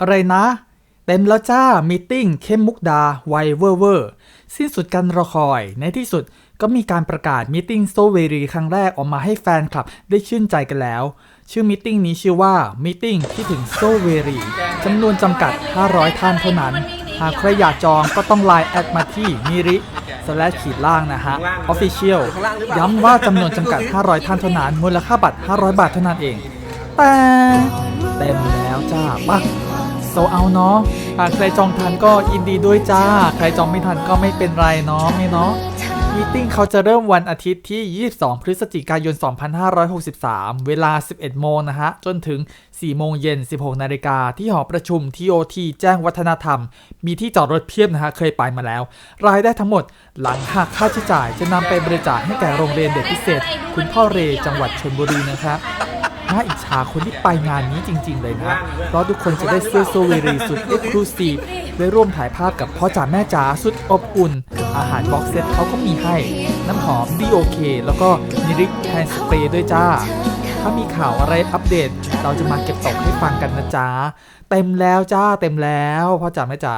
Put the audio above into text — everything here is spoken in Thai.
อะไรนะ เต็มแล้วจ้ามีติ้งเข้มมุกดาไวเวอร์เวอร์สิ้นสุดการรอคอย ในที่สุดก็มีการประกาศมีติ้งโซเวรีครั้งแรกออกมาให้แฟนคลับได้ชื่นใจกันแล้ว ชื่อมีติ้งนี้ชื่อว่ามีติ้งที่ถึงโซเวรีจำนวนจำกัด 500 ท่านเท่านั้น หากใครอยากจองก็ต้องไลน์แอดมาที่มิริสแลชขีดล่างนะฮะ Official ย้ำว่าจำนวนจำกัด 500 ท่านเท่านั้น มูลค่าบัตร 500 บาทเท่านั้นเอง แต่เต็มแล้วจ้าปะ โซเอาเนาะใครจองทันก็ยินดีด้วยจ้า ใครจองไม่ทันก็ไม่เป็นไรเนาะไม่เนาะมีติ้งเขาจะเริ่มวันอาทิตย์ที่ 22 พฤศจิกายน 2563 เวลา 11 โมงนะฮะ จนถึง 4 โมงเย็น 16 นาฬิกา ที่หอประชุม TOT แจ้งวัฒนธรรม มีที่จอดรถเพียบนะฮะ เคยไปมาแล้ว รายได้ทั้งหมดหลังหักค่าใช้จ่ายจะนำไปบริจาคให้แก่โรงเรียนเด็กพิเศษ คุณพ่อเรจังหวัดชลบุรีนะครับ น่าอิจฉาคนที่ไปงานนี้จริง ๆ เลยนะเพราะทุกคนจะได้เสื้อโซเวรีสุดเอ็กซ์คลูซีฟได้ร่วมถ่ายภาพกับพ่อจ๋าแม่จ๋าสุดอบอุ่น อาหารบ็อกเซตเขาก็มีให้ น้ำหอม DOK แล้วก็นิริกแฮนด์สเปรย์ด้วยจ้า ถ้ามีข่าวอะไรอัปเดต เราจะมาเก็บตกให้ฟังกันนะจ๊ะเต็มแล้วจ้าเต็มแล้วพ่อจ๋าแม่จ๋า